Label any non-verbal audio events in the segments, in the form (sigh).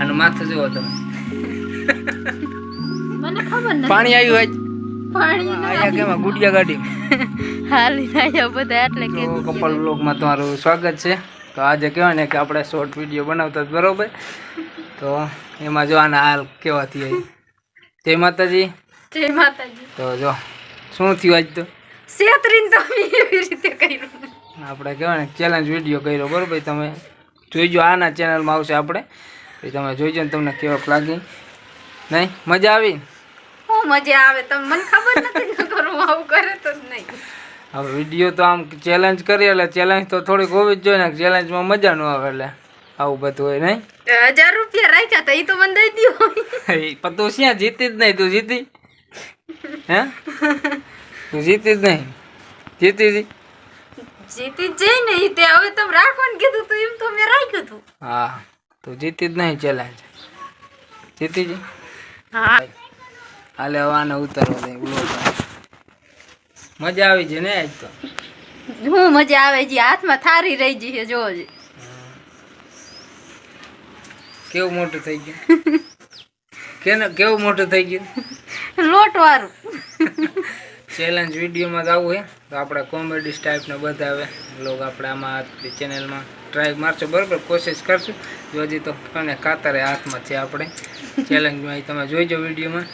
અને માથું જુઓ તમે. મને ખબર નથી. પાણી આવ્યું આજ? પાણી આયા કેમાં ગુડિયા ગાડી. હાલી આયા બધા એટલે કે કપલ બ્લોગમાં તમારું સ્વાગત છે. તો આજે કહેવાય ને કે આપણે શોર્ટ વીડિયો બનાવતા જ બરોબર? તો એમાં જો આના હાલ કેવા થઈ જય માતાજી. જય માતાજી. તો જો શું થયું આજ તો? સેતરીન તો એવી રીતે કર્યું. આપણે કહેવાય ને ચેલેન્જ વીડિયો કર્યો બરોબર? તમે જોઈજો આના ચેનલમાં આવશે આપણે. પછી તમે જોઈજો ને તમને કેવોક લાગી. નહીં? મજા આવી? હું મજા આવે? તમે મને ખબર નથી કરું આવું કરે તો જ નહીં. હવે વીડિયો તો આમ ચેલેન્જ કરીએ એટલે ચેલેન્જ તો થોડીક હોવી જ જોઈએ ને ચેલેન્જમાં મજા ન આવે એટલે આવું બધું હોય નહીં? હજાર રૂપિયા રાખ્યા હતા એ તો મને દઈ એ પણ તું શ્યાં જીતી જ નહીં? તું જીતી? હે? તું જીતી જ નહીં? જીતી જી? જીતી જ જઈ નહીં તે હવે તમે રાખવાનું કીધું તું એમ તો મેં રાખ્યું હતું. હા. તું જીતી જ નહીં ચેલેન્જ જીતી હા. હાલે હવાને ઉતારવા દે મજા આવી છે ને આજ તો? હું મજા આવે છે હાથમાં થારી રહી જઈ છે જોવો કેવું મોટું થઈ ગયું? કેને કેવું મોટું થઈ ગયું? લોટ વાળું ચેલેન્જ વિડીયોમાં જ આવું હે. તો આપણા કોમેડી ટાઈપના બધા આવે લોક આપણે આમાં ચેનલમાં ટ્રાય મારશું બરાબર? કોશિશ કરશું. જો હજી તો કને કાતરે હાથમાં છે આપણે. ચેલેન્જમાં તમે જોઈજો વિડીયોમાં.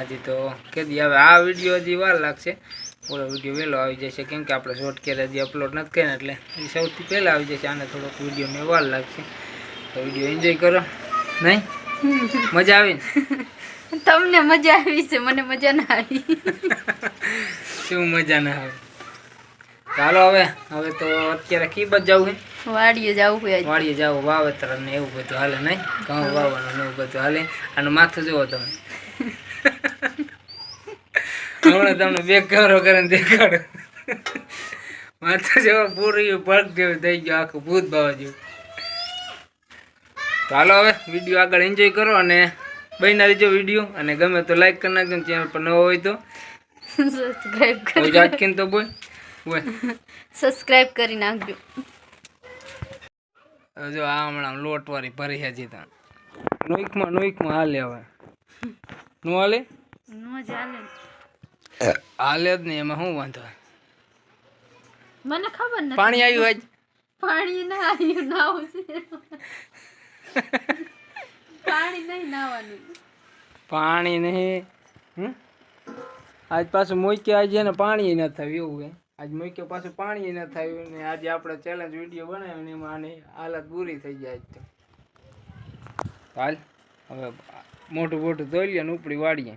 હજી તો કેદી હવે આ વીડિયો હજી વાર લાગશે. પૂરો વીડિયો વહેલો આવી જશે કેમ કે આપણે શોર્ટ કેર હજી અપલોડ નથી કર્યા એટલે એ સૌથી પહેલાં આવી જશે આને થોડોક વિડીયોને વાર લાગશે. તો વીડિયો એન્જોય કરો. નહીં? મજા આવી (laughs) તમને મજા આવી છે મને મજા ના આવી. (laughs) શું મજા ના આવે? ચાલો હવે હવે તો અત્યારે કી બજ જવું છે. વાડીએ જવું હોય વાડીએ જાવ વાવેતર ને એવું બધું હાલે નહીં. ઘઉં વાવવાનું ને એવું બધું હાલે. અને માથું જુઓ તમે. હમણાં તમને બે કવરો કરીને દેખાડો. માથું જેવો પૂરી પગ જેવું થઈ ગયો આખું ભૂત ભાવ જેવું તો હાલો હવે વીડિયો આગળ એન્જોય કરો અને બહીના રહેજો વીડિયો. અને ગમે તો લાઈક કરી નાખજો ચેનલ પર નવો હોય તો. (laughs) સબસ્ક્રાઇબ (laughs) કરી નાખજો. તો બોલ. સબસ્ક્રાઇબ કરી નાખજો. જો આ હમણાં લોટવારી ભરી છે જીતા નોઈકમાં નોઈકમાં હાલે હવે. નો હાલે? નો ચાલે હાલે. જ નહીં એમાં શું વાંધો? મને ખબર નથી. પાણી આવ્યું આજ? પાણી ના આવ્યું ના આવશે પાણી નહીં નાવાનું પાણી નહીં. હમ? આજ પાછું મોઈકે આજે ને પાણી ન થયું એવું હે આજ મૂક્યો પાછું પાણી ન થયું ને આજે આપણે ચેલેન્જ વીડિયો બનાવ્યો ને એમાં આની હાલત બુરી થઈ જાય આજ તો. હાલ હવે મોટું મોટું ધોઈ લે ને ઉપડી વાળીએ.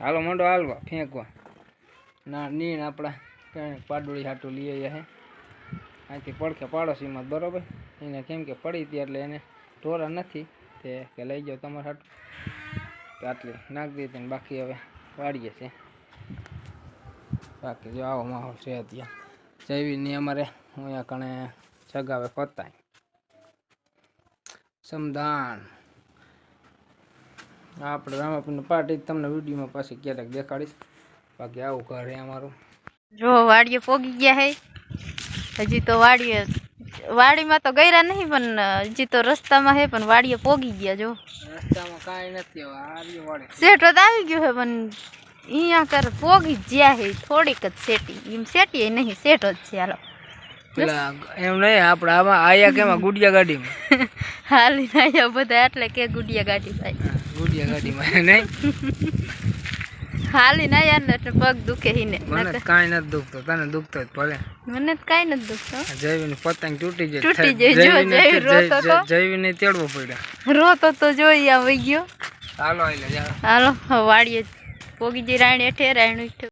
હાલો મંડો હાલવા ફેંકવા. ના નીણ આપણા પાડોળી હાટું લઈ આવ્યા હે. અહીંથી પડખે પાડોશીમાં બરોબર? એને કેમ કે પડી હતી એટલે એને ઢોરા નથી તે કે લઈ જાઓ તમારે હાટું. આટલી નાખી દીધી બાકી હવે વાળીએ છે બાકી જો આવો માહોલ છે ત્યાં જૈવીની અમારે અહીંયા કણે સગાવે પતાય. સમદાન આપણે રામાપીરનું પાર્ટી તમને વિડીયોમાં પાછી ક્યારેક દેખાડીશ. બાકી આવું ઘર છે અમારું. જો વાડીએ પોગી ગયા હે. હજી તો વાડીએ વાડીમાં તો ગયરા નહીં પણ હજી તો રસ્તામાં હે પણ વાડીએ પોગી ગયા જો. રસ્તામાં કાંઈ નથી આવી ગયો હે પણ અહીંયા કર પોગી જ્યા હે થોડીક જ સેટી. એમ સેટી નહીં સેટો જ છે હાલો. પેલા એમ નહીં આપણે આમાં આયા કેમાં ગુડિયા ગાડીમાં? (laughs) હાલી આયા બધા એટલે કે ગુડિયા ગાડી ભાઈ. ગુડિયા ગાડીમાં નહીં? હાલી ને એટલે પગ દુખે હીને. મને કાંઈ નથી દુખતો તને દુખતો જ ભલે. મને કાઈ નથી દુખતો. જયવીની પતંગ તૂટી જાય તૂટી જાય, જો, જૈવી રોતો તો. જયવીને તેડવો પડ્યો. રોતો તો જોઈ આ વઈ ગયો. હાલો હાલો વાડીએ પોગી જઈ રાણી હેઠે રાણી